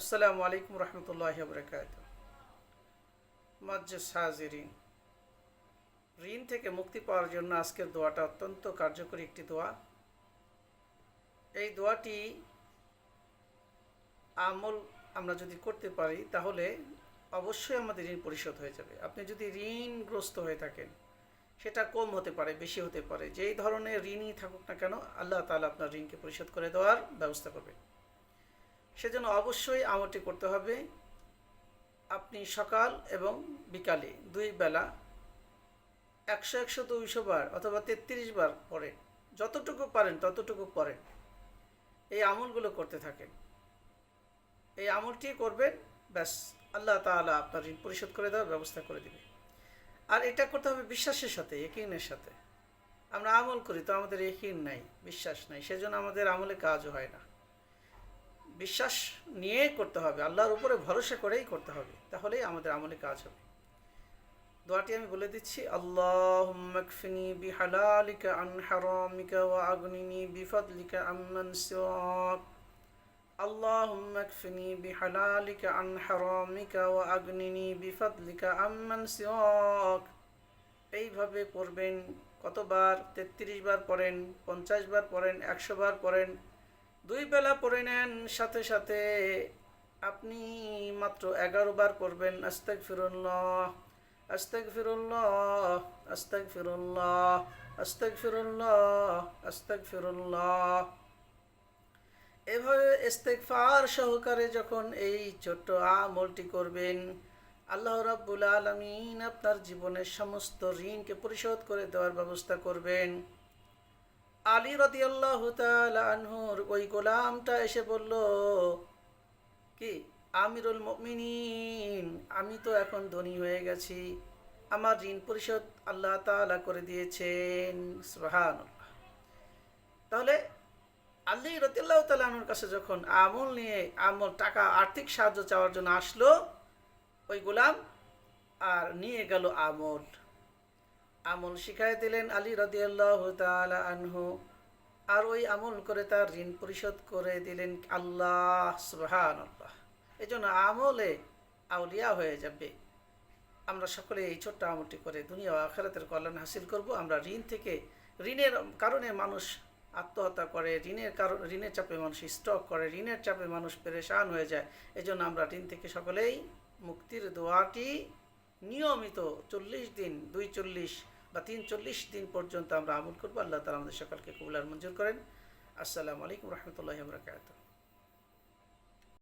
আসসালামু আলাইকুম রহমতুল্লাহ বরকাত হাজিরিন ঋণ থেকে মুক্তি পাওয়ার জন্য আজকের দোয়াটা অত্যন্ত কার্যকরী একটি দোয়া। এই দোয়াটি আমল আমরা যদি করতে পারি, তাহলে অবশ্যই আমাদের ঋণ পরিশোধ হয়ে যাবে। আপনি যদি ঋণগ্রস্ত হয়ে থাকেন, সেটা কম হতে পারে, বেশি হতে পারে। যেই ধরনের ঋণই থাকুক না কেন, আল্লাহ তাআলা আপনার ঋণকে পরিশোধ করে দেওয়ার ব্যবস্থা করবে সেজন্য অবশ্যই আমলটি করতে হবে। আপনি সকাল এবং বিকালে দুই বেলা একশো একশো দুইশো বার অথবা তেত্রিশ বার পড়েন। যতটুকু পারেন ততটুকু পড়েন। এই আমলগুলো করতে থাকেন। এই আমলটি করবেন, ব্যাস, আল্লাহ তাআলা আপনার ঋণ পরিশোধ করে দেওয়ার ব্যবস্থা করে দিবে। আর এটা করতে হবে বিশ্বাসের সাথে একিনের সাথে। আমরা আমল করি তো আমাদের একিন নাই, বিশ্বাস নাই, সেজন্য আমাদের আমলে কাজও হয় না। বিশ্বাস নিয়ে করতে হবে আল্লাহর উপরে ভরসা করেই করতে হবে তাহলেই আমাদের আমলে কাজ হবে দোয়াটি আমি বলে দিচ্ছি আল্লাহ মকফিনি বিহালালিকা আন হারামিকা ওয়া আগনিনি বিফদলিকা আম্মান সিওয়াক اللهم اكفني بحلالك عن حرامك وأغنني بفضلك عمن سواك এইভাবে পড়বেন কতবার তেত্রিশ বার পড়েন পঞ্চাশ বার পড়েন একশো বার পড়েন দুই বেলা পড়ে নেন, সাথে সাথে আপনি মাত্র এগারো বার পড়বেন আস্তাক ফিরুল্লাহ আস্তাক ফিরুল্লাহ আস্তাক ফিরুল্লাহ আস্তাক ফিরুল্লাহ আস্তাক ফিরুল্লাহ এভাবে ইস্তেকফার সহকারে যখন এই ছোট্ট আমলটি করবেন, আল্লাহ রাব্বুল আলমিন আপনার জীবনের সমস্ত ঋণকে পরিশোধ করে দেওয়ার ব্যবস্থা করবেন। আলী রদি আল্লাহ আনহুর ওই গোলামটা এসে বলল, কি? আমিরুল মমিনিন, আমি তো এখন ধনী হয়ে গেছি। আমার ঋণ পরিশোধ আল্লাহ তাআলা করে দিয়েছেন। সুবহানাল্লাহ। তাহলে আল্লাহ রতিল্লাহ তালুর কাছে যখন আমল নিয়ে, আমল, টাকা, আর্থিক সাহায্য চাওয়ার জন্য আসলো, ওই গোলাম আর নিয়ে গেল আমল। আমল শিখাই দিলেন আলী রদিয়াল্লাহ তালা আনহু। আর ওই আমল করে তার ঋণ পরিশোধ করে দিলেন আল্লাহ সুবহান আল্লাহ এই জন্য আমলে আউলিয়া হয়ে যাবে। আমরা সকলে এই ছোট্ট আমলটি করে দুনিয়া আখেরাতের কল্যাণ হাসিল করব। আমরা ঋণ থেকে ঋণের কারণে মানুষ আত্মহত্যা করে, ঋণের কারণ, ঋণের চাপে মানুষ স্টক করে, ঋণের চাপে মানুষ পেরেশান হয়ে যায়। এই জন্য আমরা ঋণ থেকে সকলেই মুক্তির দোয়াটি নিয়মিত চল্লিশ দিন, দুই চল্লিশ বা তিন চল্লিশ দিন পর্যন্ত আমরা আমল করব। আল্লাহ তালা আমাদের সকলকে কবুলার মঞ্জুর করেন। আসসালামু আলাইকুম রহমতুল্লাহ বরকাত